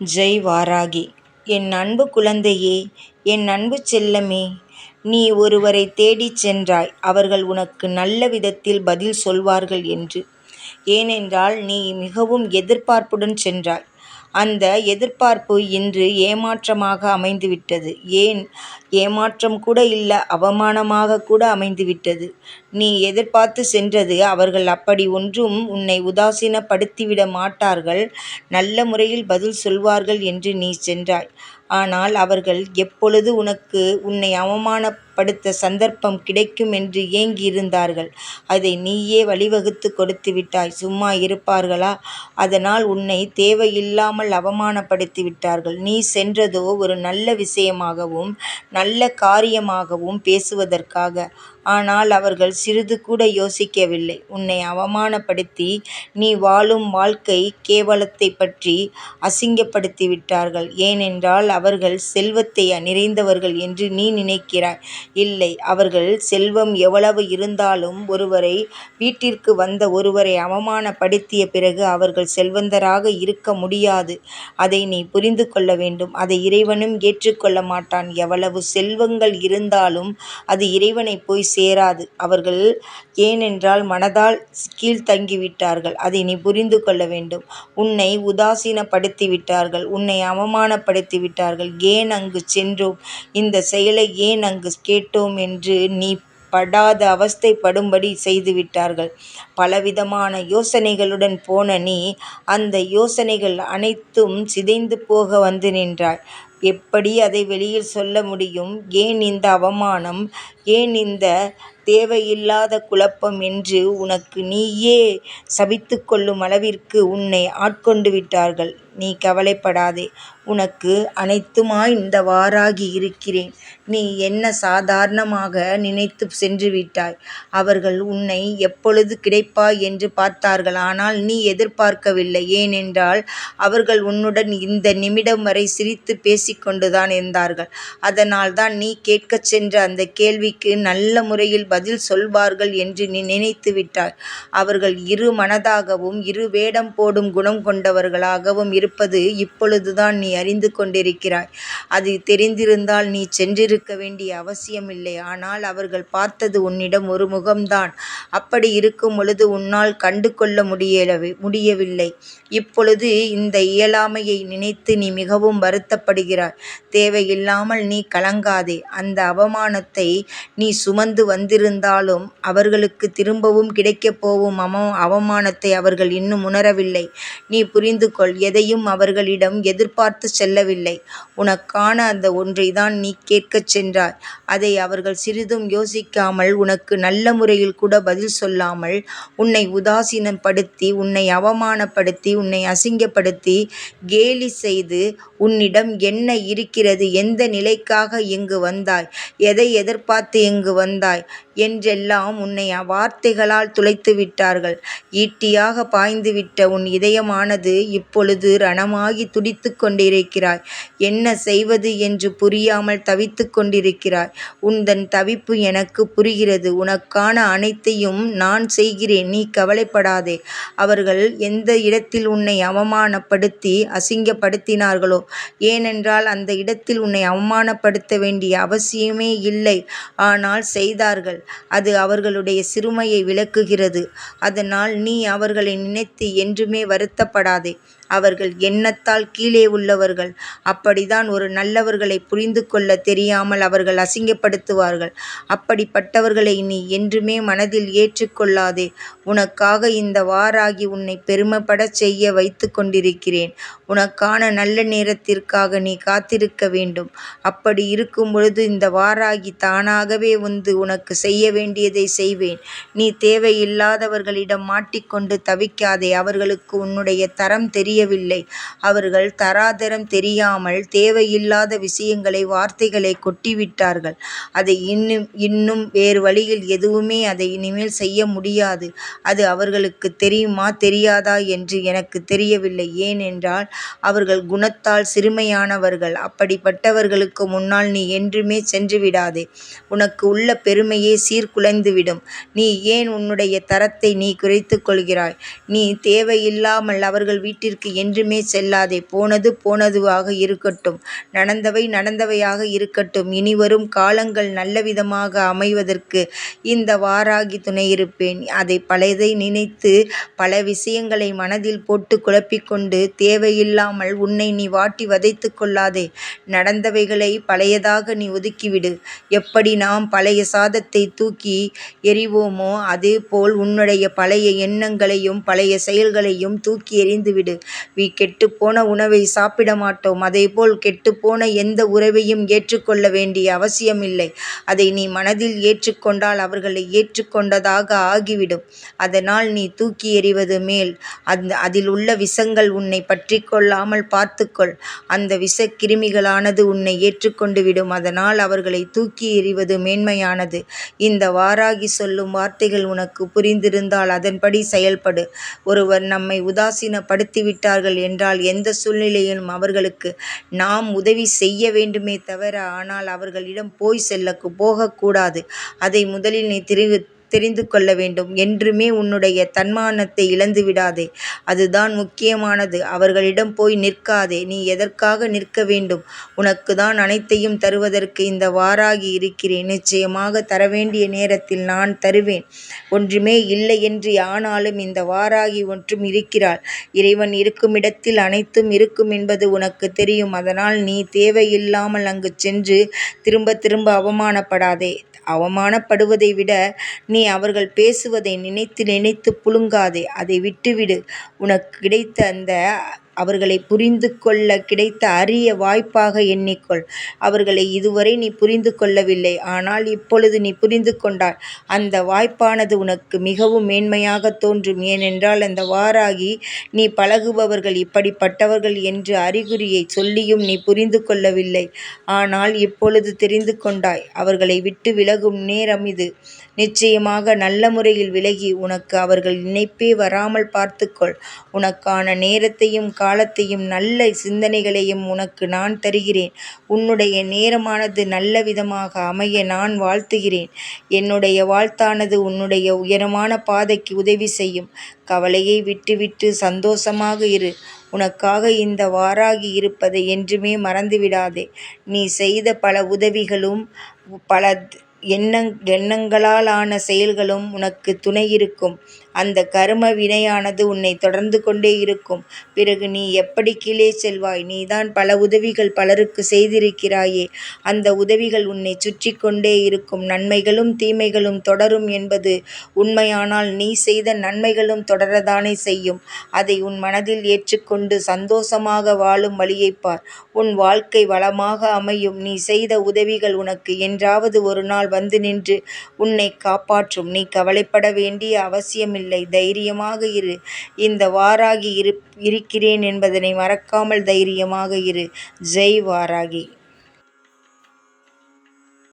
ஜெய் வாராகி என் அன்பு குழந்தையே என் அன்பு செல்லமே நீ ஒருவரை தேடிச் சென்றாய் அவர்கள் உனக்கு நல்ல விதத்தில் பதில் சொல்வார்கள் என்று. ஏனென்றால் நீ மிகவும் எதிர்பார்ப்புடன் சென்றாய். அந்த எதிர்பார்ப்பு இன்று ஏமாற்றமாக அமைந்துவிட்டது. ஏன் ஏமாற்றம் கூட இல்லை அவமானமாக கூட அமைந்துவிட்டது. நீ எதிர்பார்த்து சென்றது அவர்கள் அப்படி ஒன்றும் உன்னை உதாசீனப்படுத்திவிட மாட்டார்கள் நல்ல முறையில் பதில் சொல்வார்கள் என்று நீ சென்றாய். ஆனால் அவர்கள் எப்பொழுது உனக்கு உன்னை அவமானப்படுத்த சந்தர்ப்பம் கிடைக்கும் என்று ஏங்கியிருந்தார்கள். அதை நீயே வழிவகுத்துக் கொடுத்துவிட்டாய். சும்மா இருப்பார்களா? அதனால் உன்னை தேவையில்லாமல் அவமானப்படுத்தி விட்டார்கள் நீ சென்றதோ ஒரு நல்ல விஷயமாகவும் நல்ல காரியமாகவும் பேசுவதற்காக. ஆனால் அவர்கள் சிறிது கூட யோசிக்கவில்லை. உன்னை அவமானப்படுத்தி நீ வாழும் வாழ்க்கை கேவலத்தைப் பற்றி அசிங்கப்படுத்திவிட்டார்கள். ஏனென்றால் அவர்கள் செல்வத்தை நிறைந்தவர்கள் என்று நீ நினைக்கிறாய். இல்லை அவர்கள் செல்வம் எவ்வளவு இருந்தாலும் ஒருவரை வீட்டிற்கு வந்த ஒருவரை அவமானப்படுத்திய பிறகு அவர்கள் செல்வந்தராக இருக்க முடியாது. அதை நீ புரிந்து கொள்ள வேண்டும். அதை இறைவனும் ஏற்றுக்கொள்ள மாட்டான். எவ்வளவு செல்வங்கள் இருந்தாலும் அது இறைவனை போய் சேராது. அவர்கள் ஏனென்றால் மனதால் கீழ்த்தங்கிவிட்டார்கள். அதை நீ புரிந்து கொள்ள வேண்டும். உன்னை உதாசீனப்படுத்திவிட்டார்கள். உன்னை அவமானப்படுத்திவிட்டார்கள். ஏன் அங்கு சென்றோம்? இந்த செயலை ஏன் அங்கு கேட்டோம் என்று நீ படாத அவஸ்தைப்படும்படி செய்துவிட்டார்கள். பலவிதமான யோசனைகளுடன் போன நீ அந்த யோசனைகள் அனைத்தும் சிதைந்து போக வந்து நின்றாய். எப்படி அதை வெளியில் சொல்ல முடியும்? ஏன் இந்த அவமானம்? ஏன் இந்தத் தேவையில்லாத குழப்பம் என்று உனக்கு நீயே சபித்துக் கொள்ளும் அளவிற்கு உன்னை ஆட்கொண்டு விட்டார்கள் நீ கவலைப்படாதே. உனக்கு அனைத்துமாய் இந்த வாராகி இருக்கிறேன். நீ என்ன சாதாரணமாக நினைத்துச் சென்றுவிட்டாய். அவர்கள் உன்னை எப்பொழுது கிடைப்பாய் என்று பார்த்தார்கள். ஆனால் நீ எதிர்பார்க்கவில்லை. ஏனென்றால் அவர்கள் உன்னுடன் இந்த நிமிடம் வரை சிரித்துப் பேசிக்கொண்டுதான் இருந்தார்கள். அதனால்தான் நீ கேட்கச் சென்ற அந்தக் கேள்விக்கு நல்ல முறையில் பதில் சொல்வார்கள் என்று நீ நினைத்து விட்டாய் அவர்கள் இரு மனதாகவும் இரு வேடம் போடும் குணம் கொண்டவர்களாகவும் இருப்பது இப்பொழுதுதான் நீ அறிந்து கொண்டிருக்கிறாய். அது தெரிந்திருந்தால் நீ சென்றிருக்க வேண்டிய அவசியமில்லை. ஆனால் அவர்கள் பார்த்தது உன்னிடம் ஒரு முகம்தான். அப்படி இருக்கும்பொழுது உன்னால் கண்டு கொள்ள முடியவில்லை. இப்பொழுது இந்த இயலாமையை நினைத்து நீ மிகவும் வருத்தப்படுகிறாய். தேவையில்லாமல் நீ கலங்காதே. அந்த அவமானத்தை நீ சுமந்து வந்திருந்தாலும் அவர்களுக்கு திரும்பவும் கிடைக்கப் போகும் அவமானத்தை அவர்கள் இன்னும் உணரவில்லை. நீ புரிந்து கொள். எதையும் அவர்களிடம் எதிர்பார்த்துச் செல்லவில்லை. உனக்கான அந்த ஒன்றை தான் நீ கேட்கச் சென்றாய். அதை அவர்கள் சிறிதும் யோசிக்காமல் உனக்கு நல்ல முறையில் கூட பதில் சொல்லாமல் உன்னை உதாசீனப்படுத்தி உன்னை அவமானப்படுத்தி உன்னை அசிங்கப்படுத்தி கேலி செய்து உன்னிடம் என்ன இருக்கிறது? எந்த நிலைக்காக இங்கு வந்தாய்? எதை எதிர்பார்த்து இங்கு வந்தாய்? என்றெல்லாம் உன்னை வார்த்தைகளால் துளைத்து விட்டார்கள் ஈட்டியாக பாய்ந்துவிட்ட உன் இதயமானது இப்பொழுது ரணமாகித் துடித்து கொண்டிருக்கிறாய். என்ன செய்வது என்று புரியாமல் தவித்து கொண்டிருக்கிறாய். உன்தன் தவிப்பு எனக்கு புரிகிறது. உனக்கான அனைத்தையும் நான் செய்கிறேன். நீ கவலைப்படாதே. அவர்கள் எந்த இடத்தில் உன்னை அவமானப்படுத்தி அசிங்கப்படுத்தினார்களோ ஏனென்றால் அந்த இடத்தில் உன்னை அவமானப்படுத்த வேண்டிய அவசியமே இல்லை. ஆனால் செய்தார்கள். அது அவர்களுடைய சிறுமையை விளக்குகிறது. அதனால் நீ அவர்களை நினைத்து என்றுமே வருத்தப்படாதே. அவர்கள் எண்ணத்தால் கீழே உள்ளவர்கள். அப்படித்தான் ஒரு நல்லவர்களை புரிந்து கொள்ள தெரியாமல் அவர்கள் அசிங்கப்படுத்துவார்கள். அப்படிப்பட்டவர்களை நீ என்றுமே மனதில் ஏற்றுக்கொள்ளாதே உனக்காக இந்த வாராகி உன்னை பெருமைப்படச் செய்ய வைத்து கொண்டிருக்கிறேன். உனக்கான நல்ல நேரத்திற்காக நீ காத்திருக்க வேண்டும். அப்படி இருக்கும்பொழுது இந்த வாராகி தானாகவே வந்து உனக்கு செய்ய வேண்டியதை செய்வேன். நீ தேவையில்லாதவர்களிடம் மாட்டிக்கொண்டு தவிக்காதே. அவர்களுக்கு உன்னுடைய தரம் தெரிய தெரியவில்லை. அவர்கள் தராதரம் தெரியாமல் தேவையில்லாத விஷயங்களை வார்த்தைகளை கொட்டிவிட்டார்கள். அதை இன்னும் வேறு வழியில் எதுவுமே அதை இனிமேல் செய்ய முடியாது. அது அவர்களுக்குத் தெரியுமா தெரியாதா என்று எனக்குத் தெரியவில்லை. ஏனென்றால் அவர்கள் குணத்தால் சிறுமையானவர்கள். அப்படிப்பட்டவர்களுக்கு முன்னால் நீ என்றுமே சென்றுவிடாதே. உனக்கு உள்ள பெருமையே சீர்குலைந்துவிடும். நீ ஏன் உன்னுடைய தரத்தை நீ குறைத்து கொள்கிறாய்? நீ தேவையில்லாமல் அவர்கள் வீட்டிற்கு என்றுமே செல்லாதே. போனது போனதுவாக இருக்கட்டும். நடந்தவை நடந்தவையாக இருக்கட்டும். இனிவரும் காலங்கள் நல்லவிதமாக அமைவதற்கு இந்த வாராகி துணையிருப்பேன். அதை பழையதை நினைத்து பல விஷயங்களை மனதில் போட்டு குழப்பிக்கொண்டு தேவையில்லாமல் உன்னை நீ வாட்டி வதைத்து கொள்ளாதே. நடந்தவைகளை பழையதாக நீ ஒதுக்கிவிடு. எப்படி நாம் பழைய சாதத்தை தூக்கி எறிவோமோ அதேபோல் உன்னுடைய பழைய எண்ணங்களையும் பழைய செயல்களையும் தூக்கி எறிந்துவிடு. கெட்டுப்போன உணவை சாப்பிட மாட்டோம் அதேபோல் கெட்டுப்போன எந்த உறவையும் ஏற்றுக்கொள்ள வேண்டிய அவசியமில்லை. அதை நீ மனதில் ஏற்றுக்கொண்டால் அவர்களை ஏற்றுக்கொண்டதாக ஆகிவிடும். அதனால் நீ தூக்கி எறிவது மேல். அந் அதில் உள்ள விஷங்கள் உன்னை பற்றி கொள்ளாமல் பார்த்துக்கொள். அந்த விஷக்கிருமிகளானது உன்னை ஏற்றுக்கொண்டு விடும் அதனால் அவர்களை தூக்கி எறிவது மேன்மையானது. இந்த வாராகி சொல்லும் வார்த்தைகள் உனக்கு புரிந்திருந்தால் அதன்படி செயல்படு. ஒருவர் நம்மை உதாசீனப்படுத்திவிட்டு விட்டார்கள் என்றால் எந்த சூழ்நிலையிலும் அவர்களுக்கு நாம் உதவி செய்ய வேண்டுமே தவிர ஆனால் அவர்களிடம் போய் செல்ல போகக்கூடாது. அதை முதலில் நீ தெரிந்து கொள்ள வேண்டும். என்றுமே உன்னுடைய தன்மானத்தை இழந்து விடாதே அதுதான் முக்கியமானது. அவர்களிடம் போய் நிற்காதே. நீ எதற்காக நிற்க வேண்டும்? உனக்கு தான் அனைத்தையும் தருவதற்கு இந்த வாராகி இருக்கிறேன். நிச்சயமாக தரவேண்டிய நேரத்தில் நான் தருவேன். ஒன்றுமே இல்லை என்று ஆனாலும் இந்த வாராகி ஒன்றும் இருக்கிறாள். இறைவன் இருக்குமிடத்தில் அனைத்தும் இருக்கும் என்பது உனக்கு தெரியும். அதனால் நீ தேவையில்லாமல் அங்கு சென்று திரும்பத் திரும்ப அவமானப்படாதே. அவமானப்படுவதை விட நீ அவர்கள் பேசுவதை நினைத்து நினைத்து புழுங்காதே. அதை விட்டுவிடு. உனக்கு கிடைத்த அந்த அவர்களை புரிந்து கொள்ள கிடைத்த அரிய வாய்ப்பாக எண்ணிக்கொள். அவர்களை இதுவரை நீ புரிந்து கொள்ளவில்லை. ஆனால் இப்பொழுது நீ புரிந்து கொண்டாய். அந்த வாய்ப்பானது உனக்கு மிகவும் மேன்மையாகத் தோன்றும். ஏனென்றால் அந்த வாராகி நீ பழகுபவர்கள் இப்படிப்பட்டவர்கள் என்று அறிகுறியைச் சொல்லியும் நீ புரிந்து கொள்ளவில்லை. ஆனால் இப்பொழுது தெரிந்து கொண்டாய். அவர்களை விட்டு விலகும் நேரம் இது. நிச்சயமாக நல்ல முறையில் விலகி உனக்கு அவர்கள் நினைப்பே வராமல் பார்த்துக்கொள். உனக்கான நேரத்தையும் காலத்தையும் நல்ல சிந்தனைகளையும் உனக்கு நான் தருகிறேன். உன்னுடைய நேரமானது நல்ல விதமாக அமைய நான் வாழ்த்துகிறேன். என்னுடைய வாழ்த்தானது உன்னுடைய உயரமான பாதைக்கு உதவி செய்யும். கவலையை விட்டுவிட்டு சந்தோஷமாக இரு. உனக்காக இந்த வாராகி இருப்பதை என்றுமே மறந்துவிடாதே. நீ செய்த பல உதவிகளும் பல எண்ணங் எண்ணங்களாலான செயல்களும் உனக்குத் துணையிருக்கும். அந்த கரும வினையானது உன்னை தொடர்ந்து கொண்டே இருக்கும். பிறகு நீ எப்படி கீழே செல்வாய்? நீதான் பல உதவிகள் பலருக்கு செய்திருக்கிறாயே. அந்த உதவிகள் உன்னை சுற்றிக் கொண்டே இருக்கும். நன்மைகளும் தீமைகளும் தொடரும் என்பது உண்மையானால் நீ செய்த நன்மைகளும் தொடரதானே செய்யும். அதை உன் மனதில் ஏற்றுக்கொண்டு சந்தோஷமாக வாழும் வழியைப் பார். உன் வாழ்க்கை வளமாக அமையும். நீ செய்த உதவிகள் உனக்கு என்றாவது ஒரு நாள் வந்து நின்று உன்னை காப்பாற்றும். நீ கவலைப்பட வேண்டிய அவசியம் இல்லை தைரியமாக இரு. இந்த வாராகி இருக்கிறேன் என்பதனை மறக்காமல் தைரியமாக இரு. ஜெய் வாராகி.